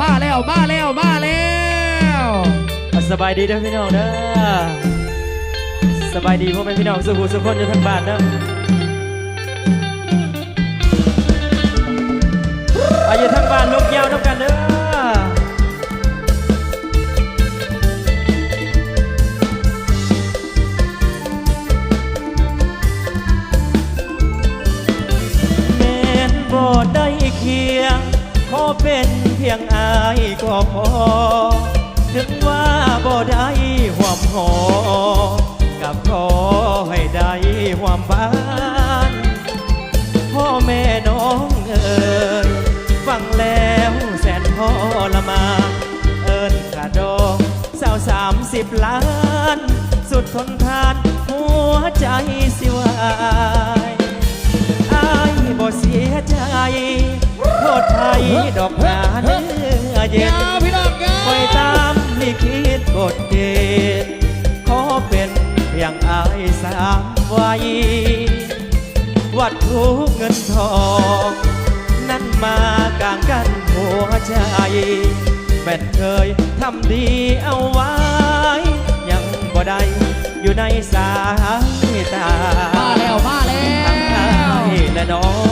มาแล้วมาแล้วมาแล้วสบายดีเด้อพี่น้องเด้อสบายดีพ่อแม่พี่น้องสุขุสุขคนอยู่ทั้งบ้านเด้ออายุทั้งบ้านลกยาวน้ำกันเด้อ ยงอายก็พอ ถึงว่าบ่ได้หวามหอ กับขอให้ได้หวามบ้าน พ่อแม่น้องเอ่ยฟังแล้วแสนทรมานเอิญกระดองสาวสามสิบล้าน สุดทนทานหัวใจสิวายอายบ่เสียใจโทษไทยดอกหนาเนื้อ เย็นพี่น้องยาคอยตามลิขิตบทเกณฑ์ขอเป็นเพียงอายสามไว้วัดทุกเงินทอง นั่นมากลางกันหัวใจแม่นเคยทำดีเอาไว้ ยังบ่ได้อยู่ในสายตามาแล้วมาแล้ทั้งอาวยและน้อง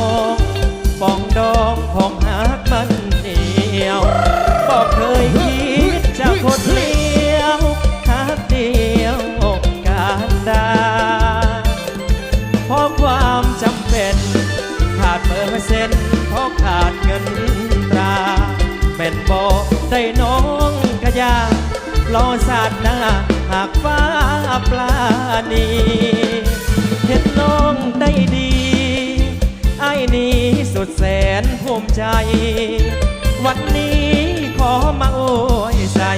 รอสาดหน้าหากฟ้าปลานีเห็นน้องได้ดีไอ้นี้สุดแสนภูมิใจ วันนี้ขอมาโอยใส่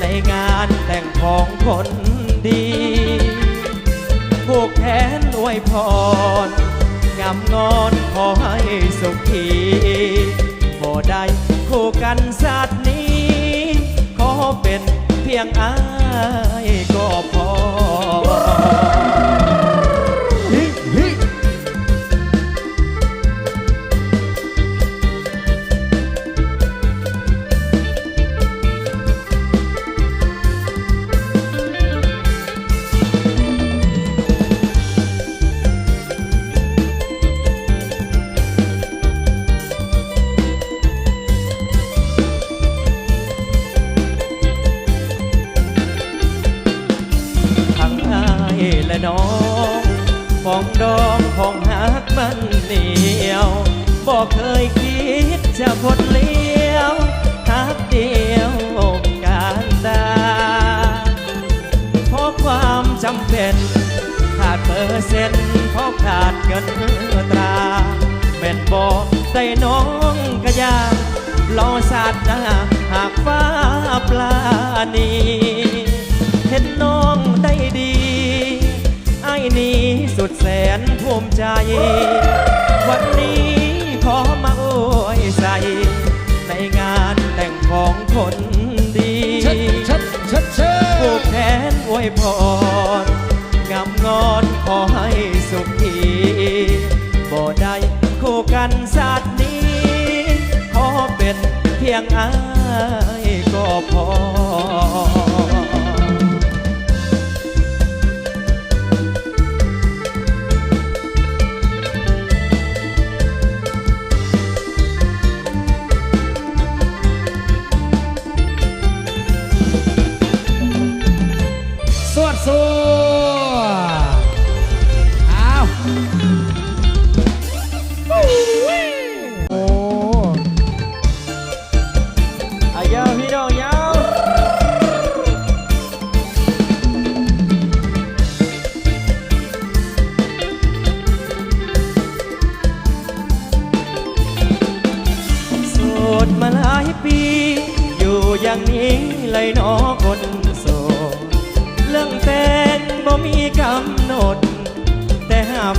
ในงานแต่งของคนดีผูกแขนอวยพรงามงอนขอให้สุขีบ่ได้คู่กันศาสตร์นี้ พียงอายก็พอ จะพดเลี้ยวหักเดียวอการดาเพราะความจำเป็นขาดเปอร์เซ็นต์เพราะขาดเงินตราแม่นบอกได้น้องกระยารอสาดหน้าหากฟ้าปลานีเห็นน้องได้ดีไอ้นี้สุดแสนภูมิใจ วันนี้ คนดีชัดชัดชัดชัดผูกแขนอวยพรงามงอนขอให้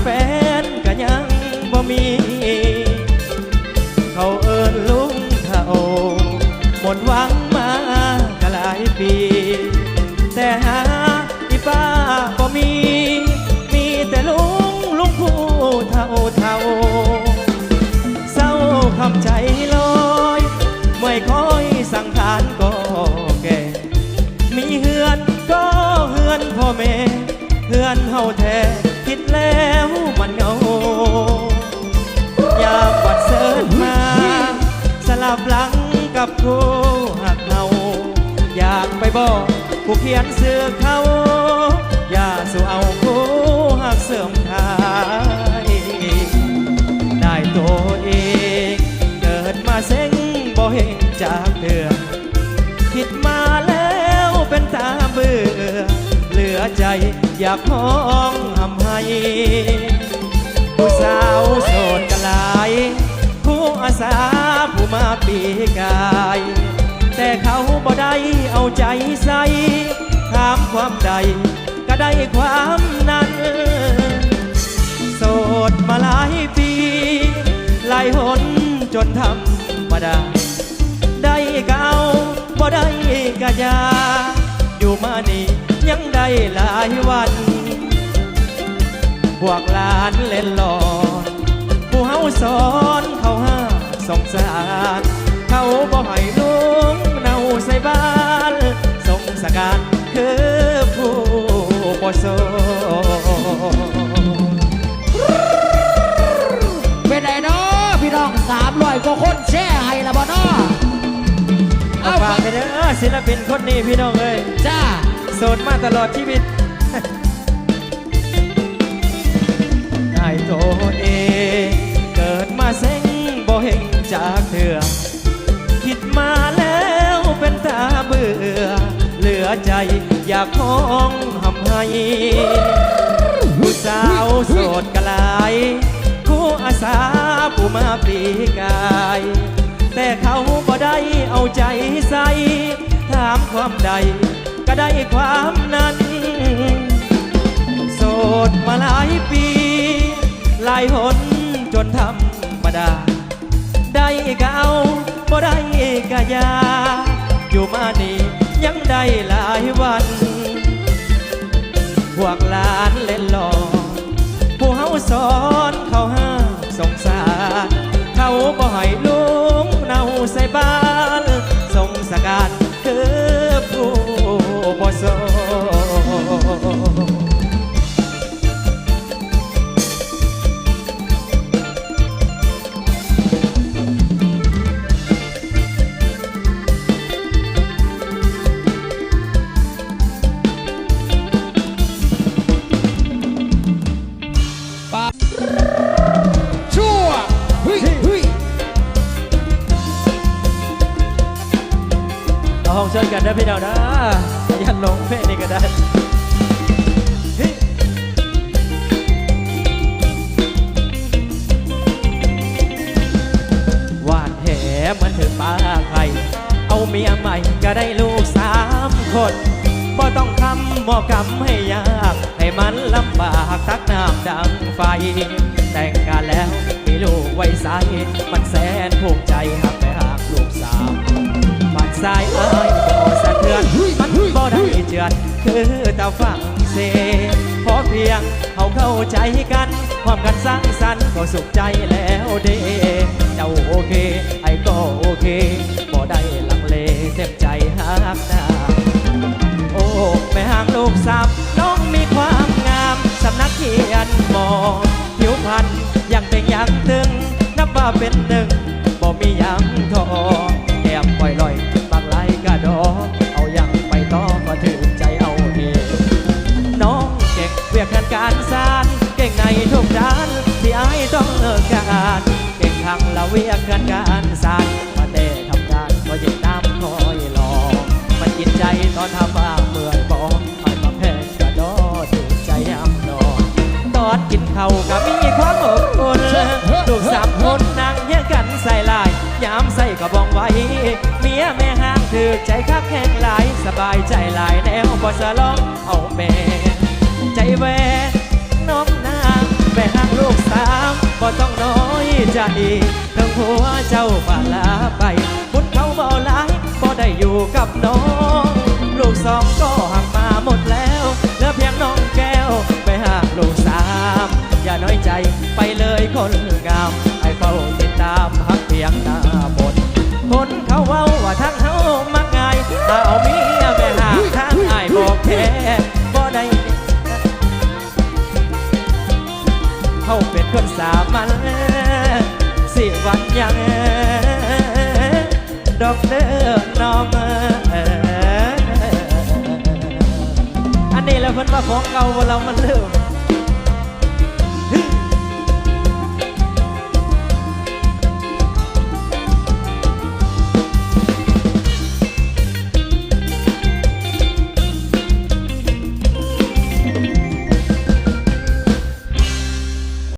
แฟนก็ยังบ่มี บ่ผู้เขียนสื่อเขาอย่าสู่เอาคู่หักเสื่อมทายได้ตัวเองเกิดมาเซ็งบ่เห็นจากเดือคิดมาแล้วเป็นตาเบื่อเหลือใจอยากห้องทำให้ผู้สาวโสดกะหลาย ผู้อาสาผู้มาปีกาย เขาบ่ได้เอาใจใส่ถามความใด ก็ได้ความนั้น โสดมาหลายปีหลายหนจนทำมาได้ได้ก็เอาบ่ได้ก็ยาอยู่มานี่ยังได้หลายวัน พวกหลานเล่นหลอดผู้เฮาสอนเขาห้าสงสาร เขาบ่ให้ลุง ใส่บ้านสงสการคือผู้บ่โสดเป็นไงเนาะพี่น้องสามร้อยกว่าคนแช่ให้ละบ่เนาะเอาเอาฝากไปเด้อศิลปินคนนี้พี่น้องเอ้ยจ้าโสดมาตลอดชีวิตได้ตัวเองเผู้สาวโสดกะหลายผู้อาสาผู้มาปลีกาย แต่เขาบ่ได้เอาใจใส่ ถามความใด ก็ได้ความนั้น โสดมาหลายปี หลายหนจนธรรมดา ได้ก็เอาบ่ได้ก็ยา อยู่มานี่ยังได้หลายวัน พวกหลานเล่นหลอ ห้องช่วยกันนะพี่น้องนะอย่าหลงเพลงนี้ก็ได้วานแหมันถึงป้าใคร เอาเมียใหม่ก็ได้ลูกสามคนบ่ต้องคำบ่กำให้ยาก ให้มันลำบากทักน้ำดังไฟ แต่งงานแล้วมีลูกไว้ใสมันแสนภูมิใจหักไสายอายบ่สะเทือนมันบ่ได้เจือนคือตาฟังเซพอเพียงเขาเข้าใจกันพร้อมกันสร้างสรรค์ก็สุขใจแล้วเด้เจ้าโอเคไอ้ก็โอเคบ่ได้ลังเลเต็มใจหักหน้าโอ้แม่ห่างลูกสาวน้องมีความงามสำนักเขียนหมอผิวพรรณยังเป็นยังตึงนับว่าเป็นหนึ่งบ่มียังทอแเวียกงานการสานมาเต้ทำงานก็ยิ่งน้ำคอยรอมันกินใจตอนทำบ้างเมื่อยบอกไม่มาแพงกระดอถูกใจยำนอนตอนกินเข้าก็มีความอบอุ่นลูกสามคนนั่งเยี่ยงกันใส่ลายยามใส่ก็บองไว้ เมียแม่ห้างถือใจคักแห้งหลายสบายใจหลายแนวบ่สลองเอาแม่ใจแหวนน้องนางแม่ห้างลูกสามบ่ต้องน้อยใจ หัวเจ้าบาลาไปบุญเขาบ่หลายบ่ได้อยู่กับน้อง ลูกสองก็หักมาหมดแล้วเหลือเพียงน้องแก้วไปหาลูกสามอย่าน้อยใจไปเลยคนงามให้เฝ้าติดตามหักเพียงหน้าบนคนเขาเว้าว่าทั้งเฮามักง่ายถ้าเอาเมียแม่หาทางอ้ายบอกแค่บ่ได้เขาเป็นคนสามัญ สิวันยังดอกเด้อนอมอันนี้แล้วเพิ่นว่าของเก่าเรามันเริ่ม